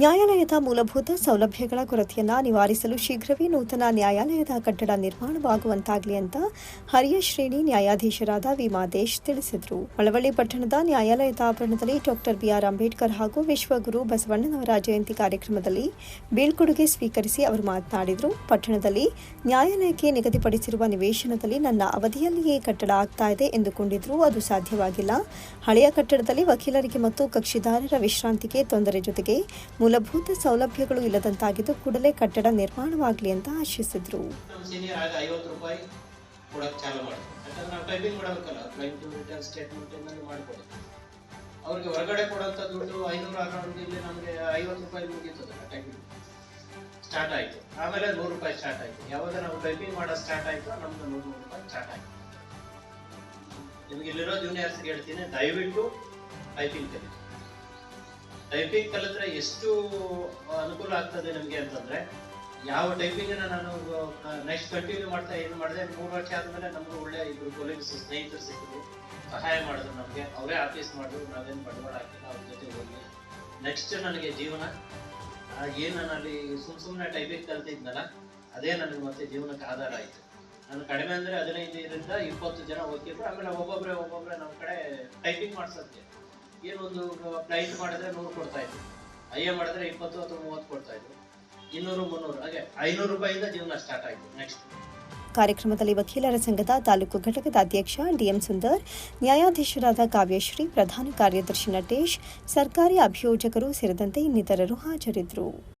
ನ್ಯಾಯಾಲಯದ ಮೂಲಭೂತ ಸೌಲಭ್ಯಗಳ ಕೊರತೆಯನ್ನು ನಿವಾರಿಸಲು ಶೀಘ್ರವೇ ನೂತನ ನ್ಯಾಯಾಲಯದ ಕಟ್ಟಡ ನಿರ್ಮಾಣವಾಗುವಂತಾಗಲಿ ಅಂತ ಹರಿಯ ಶ್ರೇಣಿ ನ್ಯಾಯಾಧೀಶರಾದ ವಿಮಾದೇಶ್ ತಿಳಿಸಿದರು. ಮಳವಳ್ಳಿ ಪಟ್ಟಣದ ನ್ಯಾಯಾಲಯದ ಆವರಣದಲ್ಲಿ ಡಾಕ್ಟರ್ ಬಿಆರ್ ಅಂಬೇಡ್ಕರ್ ಹಾಗೂ ವಿಶ್ವಗುರು ಬಸವಣ್ಣನವರ ಜಯಂತಿ ಕಾರ್ಯಕ್ರಮದಲ್ಲಿ ಬೀಳ್ಕೊಡುಗೆ ಸ್ವೀಕರಿಸಿ ಅವರು ಮಾತನಾಡಿದರು. ಪಟ್ಟಣದಲ್ಲಿ ನ್ಯಾಯಾಲಯಕ್ಕೆ ನಿಗದಿಪಡಿಸಿರುವ ನಿವೇಶನದಲ್ಲಿ ನನ್ನ ಅವಧಿಯಲ್ಲಿಯೇ ಕಟ್ಟಡ ಆಗ್ತಾ ಇದೆ ಎಂದುಕೊಂಡಿದ್ರು ಅದು ಸಾಧ್ಯವಾಗಿಲ್ಲ. ಹಳೆಯ ಕಟ್ಟಡದಲ್ಲಿ ವಕೀಲರಿಗೆ ಮತ್ತು ಕಕ್ಷಿದಾರರ ವಿಶ್ರಾಂತಿಗೆ ತೊಂದರೆ ಜೊತೆಗೆ ಮೂಲಭೂತ ಸೌಲಭ್ಯಗಳು ಇಲ್ಲದಂತಾಗಿದ್ದು ಕೂಡಲೇ ಕಟ್ಟಡ ನಿರ್ಮಾಣವಾಗಲಿ ಅಂತ ಆಶಿಸಿದ್ರು. ಅವ್ರಿಗೆ ಹೊರಗಡೆ ಕೊಡೋಂಥ ದುಡ್ಡು ಐನೂರು ಆರ್ನೂರು ಇಲ್ಲಿ ನಮಗೆ ಐವತ್ತು ರೂಪಾಯಿ ಮುಗೀತದಲ್ಲ ಟೈಪಿಂಗ್ ಸ್ಟಾರ್ಟ್ ಆಯಿತು ಆಮೇಲೆ ನೂರು ರೂಪಾಯಿ ಸ್ಟಾರ್ಟ್ ಆಯಿತು. ಯಾವಾಗ ನಾವು ಟೈಪಿಂಗ್ ಮಾಡೋ ಸ್ಟಾರ್ಟ್ ಆಯಿತು ನಮ್ದು ನೂರು ರೂಪಾಯಿ ಸ್ಟಾರ್ಟ್ ಆಯಿತು. ನಿಮ್ಗೆ ಇಲ್ಲಿರೋ ಜೂನಿಯರ್ಸ್ಗೆ ಹೇಳ್ತೀನಿ, ದಯವಿಟ್ಟು ಟೈಪಿಂಗ್ ಕಲಿ ಟೈಪಿಂಗ್ ಕಲಿತ್ರೆ ಎಷ್ಟು ಅನುಕೂಲ ಆಗ್ತದೆ ನಮಗೆ ಅಂತಂದ್ರೆ, ಯಾವ ಟೈಪಿಂಗ್ ನಾನು ನೆಕ್ಸ್ಟ್ ಕಂಟಿನ್ಯೂ ಮಾಡ್ತಾ ಏನು ಮಾಡಿದೆ, ಮೂರು ವರ್ಷ ಆದ್ಮೇಲೆ ನಮ್ಗೆ ಒಳ್ಳೆ ಇಬ್ರು ಕೊಲೀಗ್ಸ್ ಸ್ನೇಹಿತರು ಸಿಕ್ಕಿದ್ರು. ಸಹಾಯ ಮಾಡಿದ್ರು ನಮಗೆ. ಅವರೇ ಆಫೀಸ್ ಮಾಡಿದ್ರು, ನಾವೇನು ಬಂಡವಾಳ ಹಾಕಿಲ್ಲ ಅವ್ರ ಜೊತೆ ಹೋಗಿ. ನೆಕ್ಸ್ಟ್ ನನಗೆ ಜೀವನ. ಏನು ನಾನು ಅಲ್ಲಿ ಸುಮ್ ಸುಮ್ಮನೆ ಟೈಪಿಂಗ್ ಕಲ್ತಿದ್ನಲ್ಲ, ಅದೇ ನನಗೆ ಮತ್ತೆ ಜೀವನಕ್ಕೆ ಆಧಾರ ಆಯ್ತು. ನಾನು ಕಡಿಮೆ ಅಂದ್ರೆ ಹದಿನೈದರಿಂದ ಇಪ್ಪತ್ತು ಜನ ಹೋಗ್ತಿದ್ರು. ಆಮೇಲೆ ಒಬ್ಬೊಬ್ರೆ ಒಬ್ಬೊಬ್ರೆ ನಮ್ಮ ಕಡೆ ಟೈಪಿಂಗ್ ಮಾಡ್ಸೋಕ್ಕೆ ಏನೊಂದು ಫ್ಲೈಟ್ ಮಾಡಿದ್ರೆ ನೂರು ಕೊಡ್ತಾ ಇದ್ರು. ಐಎ ಮಾಡಿದ್ರೆ ಇಪ್ಪತ್ತು ಅಥವಾ ಮೂವತ್ತು ಕೊಡ್ತಾ ಇದ್ರು. ಇನ್ನೂರು, ಮುನ್ನೂರು. ಹಾಗೆ ಐನೂರು ರೂಪಾಯಿಂದ ಜೀವನ ಸ್ಟಾರ್ಟ್ ಆಯಿತು. ನೆಕ್ಸ್ಟ್ ಕಾರ್ಯಕ್ರಮದಲ್ಲಿ ವಕೀಲರ ಸಂಘದ ತಾಲೂಕು ಘಟಕದ ಅಧ್ಯಕ್ಷ ಡಿಎಂ ಸುಂದರ್, ನ್ಯಾಯಾಧೀಶರಾದ ಕಾವ್ಯಶ್ರೀ, ಪ್ರಧಾನ ಕಾರ್ಯದರ್ಶಿ ನಟೇಶ್, ಸರ್ಕಾರಿ ಅಭಿಯೋಜಕರು ಸೇರಿದಂತೆ ಇನ್ನಿತರರು ಹಾಜರಿದ್ದರು.